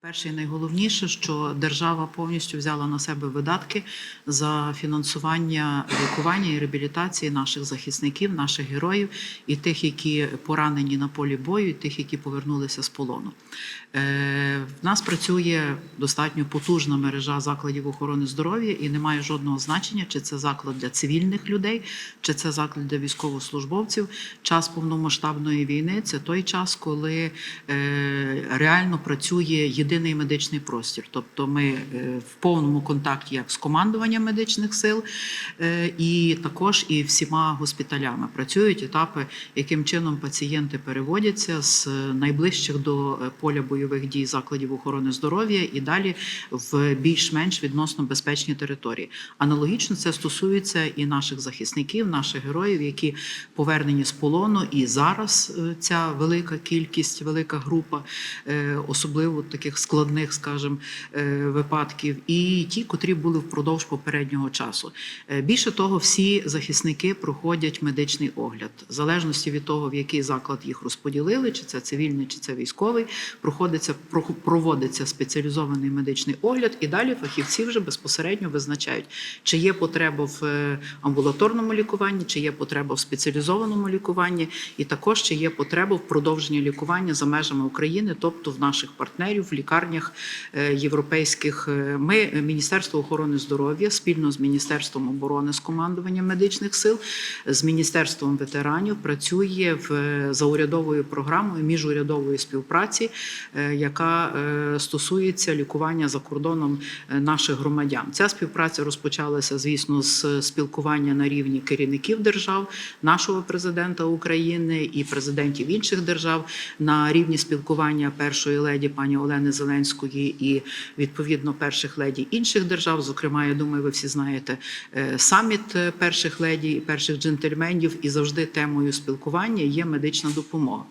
Перше і найголовніше, що держава повністю взяла на себе видатки за фінансування лікування і реабілітації наших захисників, наших героїв і тих, які поранені на полі бою, і тих, які повернулися з полону. Е, В нас працює достатньо потужна мережа закладів охорони здоров'я, і немає жодного значення, чи це заклад для цивільних людей, чи це заклад для військовослужбовців. Час повномасштабної війни це той час, коли е, реально працює єдиний медичний простір. Тобто ми е, в повному контакті як з командуванням медичних сил, е, і також і всіма госпіталями працюють етапи, яким чином пацієнти переводяться з найближчих до е, поля бойових дій закладів охорони здоров'я і далі в більш-менш відносно безпечні території. Аналогічно це стосується і наших захисників, наших героїв, які повернені з полону. І зараз е, ця велика кількість, велика група, е, особливо таких складних, скажімо, е, випадків, і ті, котрі були впродовж попереднього часу. Е, Більше того, всі захисники проходять медичний огляд, в залежності від того, в який заклад їх розподілили, чи це цивільний, чи це військовий, проходиться проводиться спеціалізований медичний огляд, і далі фахівці вже безпосередньо визначають, чи є потреба в е, амбулаторному лікуванні, чи є потреба в спеціалізованому лікуванні, і також чи є потреба в продовженні лікування за межами України, тобто в наших партнерів в лікарнях е, європейських. Е, Ми, е, Міністерство охорони здоров'я, спільно з Міністерством оборони, з командуванням медичних сил, з Міністерством ветеранів працює в за урядовою програмою міжурядової співпраці, яка стосується лікування за кордоном наших громадян. Ця співпраця розпочалася, звісно, з спілкування на рівні керівників держав, нашого президента України і президентів інших держав на рівні спілкування першої леді пані Олени Зеленської і відповідно перших леді інших держав. Зокрема, я думаю, ви всі знаєте е, саміт е, перших леді і перших джентльменів, і завжди темою спілкування є медична допомога.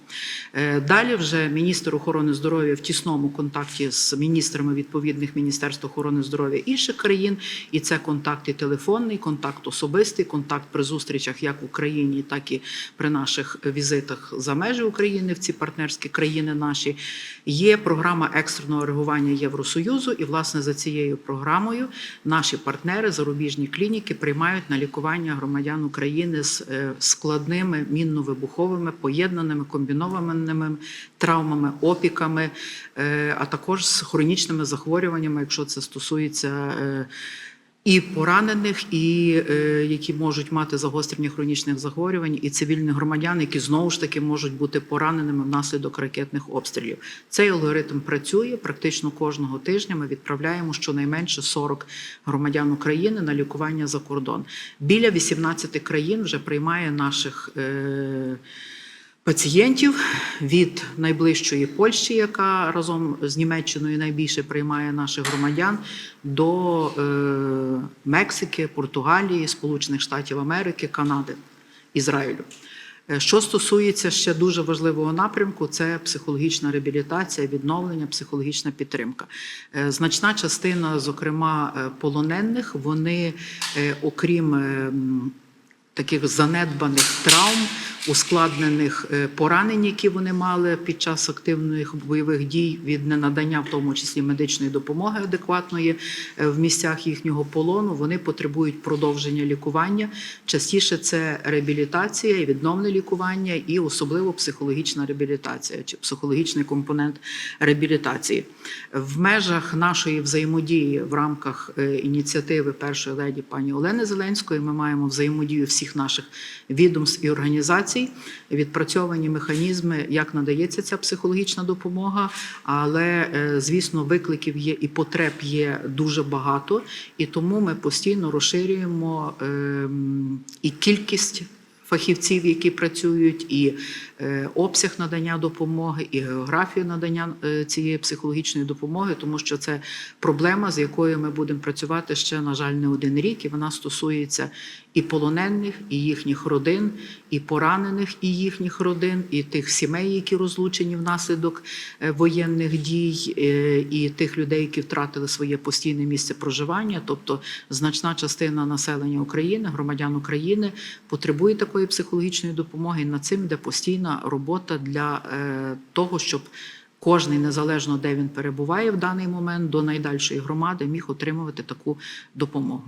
Е, Далі вже міністр охорони здоров'я в тісному контакті з міністрами відповідних міністерств охорони здоров'я інших країн, і це контакт і телефонний, контакт особистий, контакт при зустрічах як в Україні, так і при наших візитах за межі України в ці партнерські країни наші. Є програма екстреного реагування Євросоюзу, і власне за цією програмою наші партнери, зарубіжні клініки, приймають на лікування громадян України з е, складними мінно-вибуховими, поєднаними комбінованими травмами, опіками, е, а також з хронічними захворюваннями, якщо це стосується. І поранених, і е, які можуть мати загострення хронічних захворювань, і цивільних громадян, які знову ж таки можуть бути пораненими внаслідок ракетних обстрілів. Цей алгоритм працює практично кожного тижня. Ми відправляємо щонайменше 40 громадян України на лікування за кордон. Біля 18 країн вже приймає наших. Е, Пацієнтів від найближчої Польщі, яка разом з Німеччиною найбільше приймає наших громадян, до е, Мексики, Португалії, Сполучених Штатів Америки, Канади, Ізраїлю. Е, Що стосується ще дуже важливого напрямку, це психологічна реабілітація, відновлення, психологічна підтримка. Е, Значна частина, зокрема, полонених, вони, окрім е, таких занедбаних травм, ускладнених е, поранень, які вони мали під час активних бойових дій від ненадання, в тому числі медичної допомоги адекватної е, в місцях їхнього полону, вони потребують продовження лікування. Частіше це реабілітація і відновне лікування, і особливо психологічна реабілітація чи психологічний компонент реабілітації. В межах нашої взаємодії в рамках е, ініціативи першої леді пані Олени Зеленської ми маємо взаємодію всіх наших відомств і організацій, відпрацьовані механізми, як надається ця психологічна допомога. Але, е, звісно, викликів є і потреб є дуже багато, і тому ми постійно розширюємо ем, і кількість. Фахівців, які працюють, і обсяг надання допомоги, і географію надання е, цієї психологічної допомоги, тому що це проблема, з якою ми будемо працювати ще, на жаль, не один рік, і вона стосується і полонених, і їхніх родин, і поранених, і їхніх родин, і тих сімей, які розлучені внаслідок е, воєнних дій, е, і тих людей, які втратили своє постійне місце проживання. Тобто значна частина населення України, громадян України потребує такої психологічної допомоги. І над цим йде постійна робота для е, того, щоб кожний, незалежно де він перебуває в даний момент, до найдальшої громади міг отримувати таку допомогу.